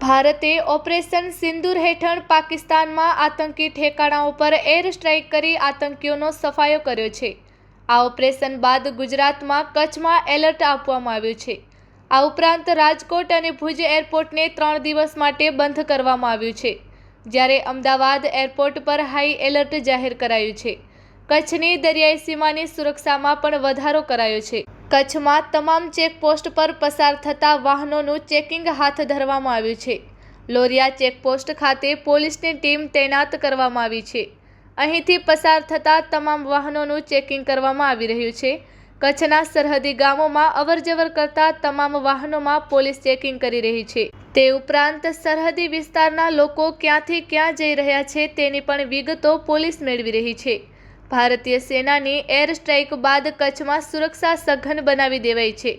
ભારતે ઓપરેશન સિંદૂર હેઠળ પાકિસ્તાનમાં આતંકી ઠેકાણાઓ પર એર સ્ટ્રાઇક કરી આતંકીઓનો સફાયો કર્યો છે. આ ઓપરેશન બાદ ગુજરાતમાં કચ્છમાં એલર્ટ આપવામાં આવ્યું છે. આ ઉપરાંત રાજકોટ અને ભુજ એરપોર્ટને ત્રણ દિવસ માટે બંધ કરવામાં આવ્યું છે. જ્યારે અમદાવાદ એરપોર્ટ પર હાઈ એલર્ટ જાહેર કરાયું છે. કચ્છની દરિયાઈ સીમાની સુરક્ષામાં પણ વધારો કરાયો છે. કચ્છમાં તમામ ચેકપોસ્ટ પર પસાર થતા વાહનોનું ચેકિંગ હાથ ધરવામાં આવ્યું છે. લોરિયા ચેકપોસ્ટ ખાતે પોલીસની ટીમ તૈનાત કરવામાં આવી છે. અહીંથી પસાર થતા તમામ વાહનોનું ચેકિંગ કરવામાં આવી રહ્યું છે. કચ્છના સરહદી ગામોમાં અવરજવર કરતા તમામ વાહનોમાં પોલીસ ચેકિંગ કરી રહી છે. તે ઉપરાંત સરહદી વિસ્તારના લોકો ક્યાંથી ક્યાં જઈ રહ્યા છે તેની પણ વિગતો પોલીસ મેળવી રહી છે. ભારતીય સેનાની એર સ્ટ્રાઇક બાદ કચ્છમાં સુરક્ષા સઘન બનાવી દેવાઈ છે.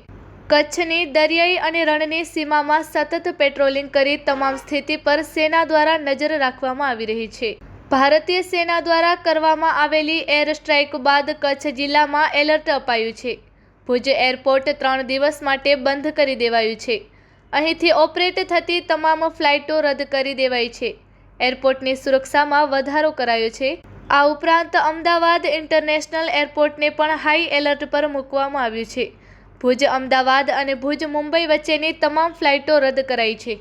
કચ્છની દરિયાઈ અને રણની સીમામાં સતત પેટ્રોલિંગ કરી તમામ સ્થિતિ પર સેના દ્વારા નજર રાખવામાં આવી રહી છે. ભારતીય સેના દ્વારા કરવામાં આવેલી એર સ્ટ્રાઇક બાદ કચ્છ જિલ્લામાં એલર્ટ અપાયું છે. ભુજ એરપોર્ટ ત્રણ દિવસ માટે બંધ કરી દેવાયું છે. અહીંથી ઓપરેટ થતી તમામ ફ્લાઇટો રદ કરી દેવાઈ છે. એરપોર્ટની સુરક્ષામાં વધારો કરાયો છે. આ ઉપરાંત અમદાવાદ ઇન્ટરનેશનલ એરપોર્ટને પણ હાઈ એલર્ટ પર મૂકવામાં આવ્યું છે. ભુજ, અમદાવાદ અને ભુજ, મુંબઈ વચ્ચેની તમામ ફ્લાઇટો રદ કરાઈ છે.